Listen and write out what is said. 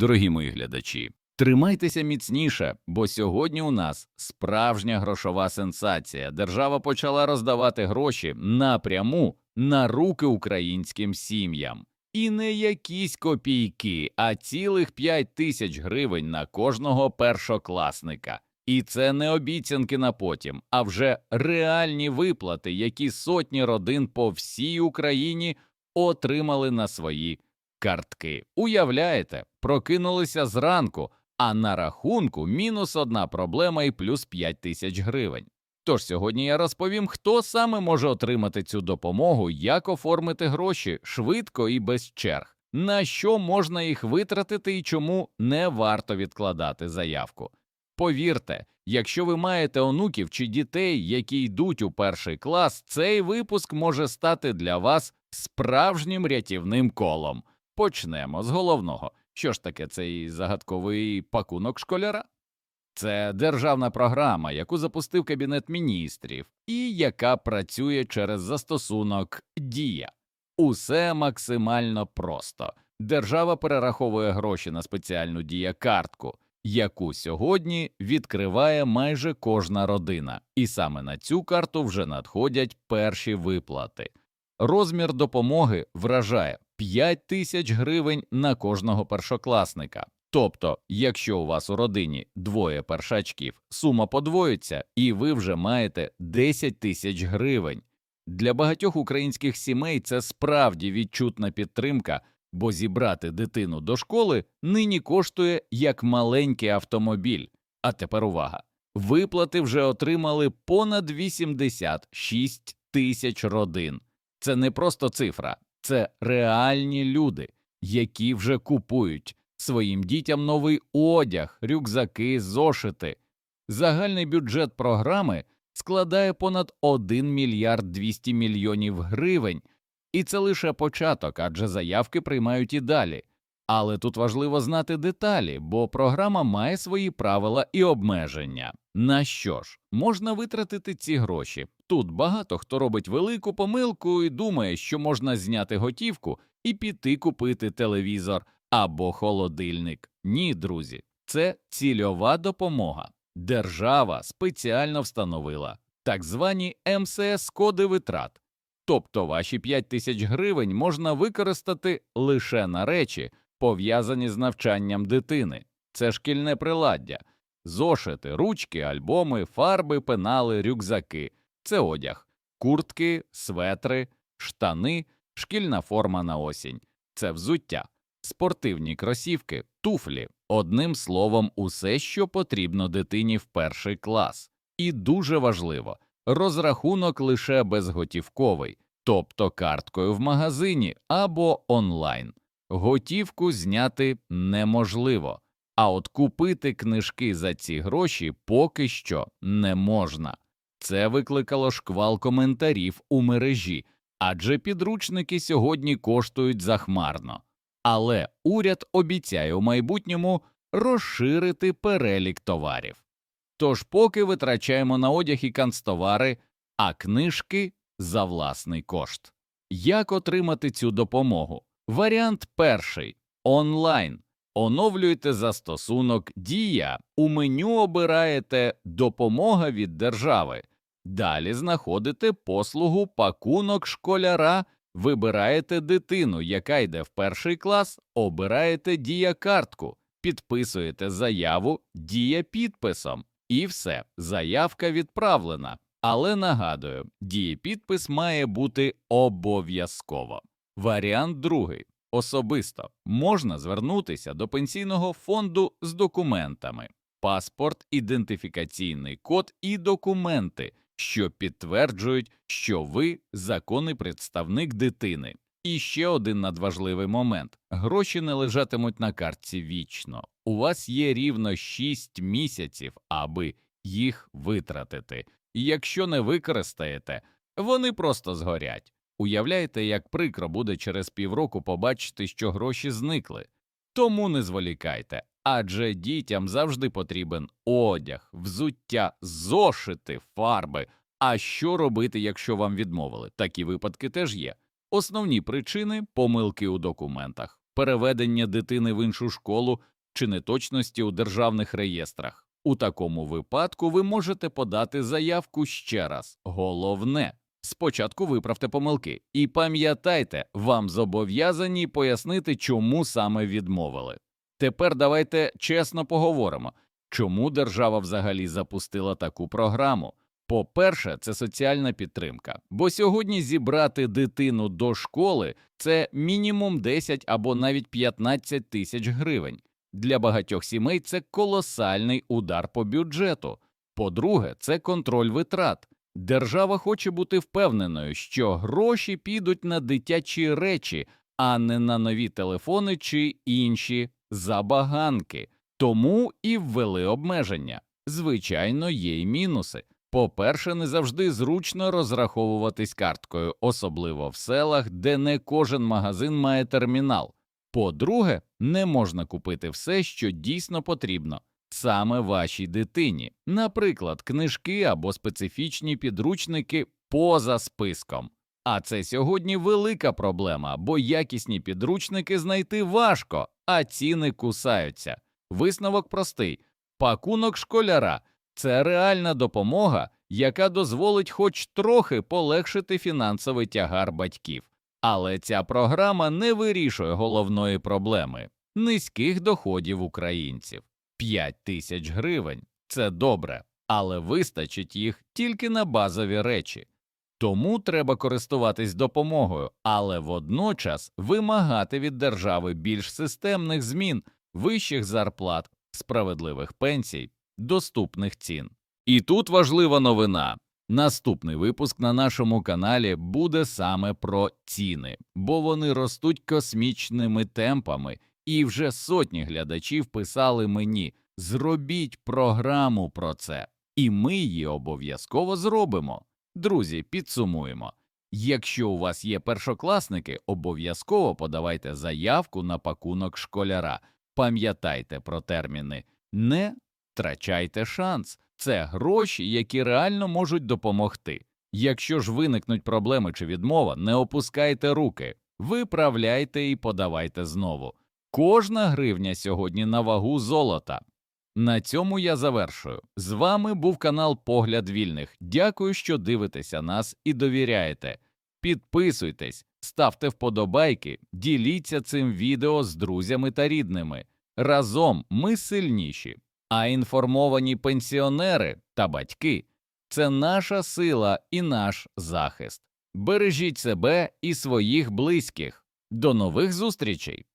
Дорогі мої глядачі, тримайтеся міцніше, бо сьогодні у нас справжня грошова сенсація. Держава почала роздавати гроші напряму на руки українським сім'ям. І не якісь копійки, а цілих 5 тисяч гривень на кожного першокласника. І це не обіцянки на потім, а вже реальні виплати, які сотні родин по всій Україні отримали на свої картки. Уявляєте, прокинулися зранку, а на рахунку мінус одна проблема і плюс 5 тисяч гривень. Тож сьогодні я розповім, хто саме може отримати цю допомогу, як оформити гроші швидко і без черг, на що можна їх витратити і чому не варто відкладати заявку. Повірте, якщо ви маєте онуків чи дітей, які йдуть у перший клас, цей випуск може стати для вас справжнім рятівним колом. Почнемо з головного. Що ж таке цей загадковий пакунок школяра? Це державна програма, яку запустив Кабінет міністрів, і яка працює через застосунок Дія. Усе максимально просто. Держава перераховує гроші на спеціальну дія картку, яку сьогодні відкриває майже кожна родина, і саме на цю карту вже надходять перші виплати. Розмір допомоги вражає 5 тисяч гривень на кожного першокласника. Тобто, якщо у вас у родині двоє першачків, сума подвоїться, і ви вже маєте 10 тисяч гривень. Для багатьох українських сімей це справді відчутна підтримка, бо зібрати дитину до школи нині коштує як маленький автомобіль. А тепер увага! Виплати вже отримали понад 86 тисяч родин. Це не просто цифра, це реальні люди, які вже купують своїм дітям новий одяг, рюкзаки, зошити. Загальний бюджет програми складає понад 1 мільярд 200 мільйонів гривень, і це лише початок, адже заявки приймають і далі. Але тут важливо знати деталі, бо програма має свої правила і обмеження. На що ж, можна витратити ці гроші? Тут багато хто робить велику помилку і думає, що можна зняти готівку і піти купити телевізор або холодильник. Ні, друзі, це цільова допомога. Держава спеціально встановила так звані МСС коди витрат. Тобто ваші 5 тисяч гривень можна використати лише на речі, пов'язані з навчанням дитини. Це шкільне приладдя, зошити, ручки, альбоми, фарби, пенали, рюкзаки, це одяг, куртки, светри, штани, шкільна форма на осінь, це взуття, спортивні кросівки, туфлі, одним словом, усе, що потрібно дитині в перший клас. І дуже важливо розрахунок лише безготівковий, тобто карткою в магазині або онлайн. Готівку зняти неможливо, а от купити книжки за ці гроші поки що не можна. Це викликало шквал коментарів у мережі, адже підручники сьогодні коштують захмарно. Але уряд обіцяє у майбутньому розширити перелік товарів. Тож поки витрачаємо на одяг і канцтовари, а книжки за власний кошт. Як отримати цю допомогу? Варіант перший онлайн. Оновлюєте застосунок Дія, у меню обираєте Допомога від держави. Далі знаходите послугу пакунок школяра, вибираєте дитину, яка йде в перший клас, обираєте дія картку, підписуєте заяву дія підписом, і все, заявка відправлена. Але нагадую, дієпідпис має бути обов'язково. Варіант другий. Особисто можна звернутися до пенсійного фонду з документами, паспорт, ідентифікаційний код і документи, що підтверджують, що ви законний представник дитини. І ще один надважливий момент: гроші не лежатимуть на картці вічно. У вас є рівно 6 місяців, аби їх витратити. І якщо не використаєте, вони просто згорять. Уявляєте, як прикро буде через півроку побачити, що гроші зникли. Тому не зволікайте, адже дітям завжди потрібен одяг, взуття, зошити, фарби. А що робити, якщо вам відмовили? Такі випадки теж є. Основні причини помилки у документах, переведення дитини в іншу школу чи неточності у державних реєстрах. У такому випадку ви можете подати заявку ще раз. Головне, спочатку виправте помилки і пам'ятайте, вам зобов'язані пояснити, чому саме відмовили. Тепер давайте чесно поговоримо, чому держава взагалі запустила таку програму. По-перше, це соціальна підтримка, бо сьогодні зібрати дитину до школи це мінімум 10 або навіть 15 тисяч гривень. Для багатьох сімей це колосальний удар по бюджету. По-друге, це контроль витрат. Держава хоче бути впевненою, що гроші підуть на дитячі речі, а не на нові телефони чи інші забаганки. Тому і ввели обмеження. Звичайно, є й мінуси. По-перше, не завжди зручно розраховуватись карткою, особливо в селах, де не кожен магазин має термінал. По-друге, не можна купити все, що дійсно потрібно саме вашій дитині, наприклад, книжки або специфічні підручники поза списком. А це сьогодні велика проблема, бо якісні підручники знайти важко, а ціни кусаються. Висновок простий: пакунок школяра це реальна допомога, яка дозволить хоч трохи полегшити фінансовий тягар батьків. Але ця програма не вирішує головної проблеми низьких доходів українців. 5 тисяч гривень це добре, але вистачить їх тільки на базові речі. Тому треба користуватись допомогою, але водночас вимагати від держави більш системних змін, вищих зарплат, справедливих пенсій, доступних цін. І тут важлива новина. Наступний випуск на нашому каналі буде саме про ціни, бо вони ростуть космічними темпами, і вже сотні глядачів писали мені: зробіть програму про це, і ми її обов'язково зробимо. Друзі, підсумуємо. Якщо у вас є першокласники, обов'язково подавайте заявку на пакунок школяра. Пам'ятайте про терміни, не втрачайте шанс. Це гроші, які реально можуть допомогти. Якщо ж виникнуть проблеми чи відмова, не опускайте руки, виправляйте і подавайте знову. Кожна гривня сьогодні на вагу золота. На цьому я завершую. З вами був канал Погляд Вільних. Дякую, що дивитеся нас і довіряєте. Підписуйтесь, ставте вподобайки, діліться цим відео з друзями та рідними. Разом ми сильніші. А інформовані пенсіонери та батьки це наша сила і наш захист. Бережіть себе і своїх близьких. До нових зустрічей!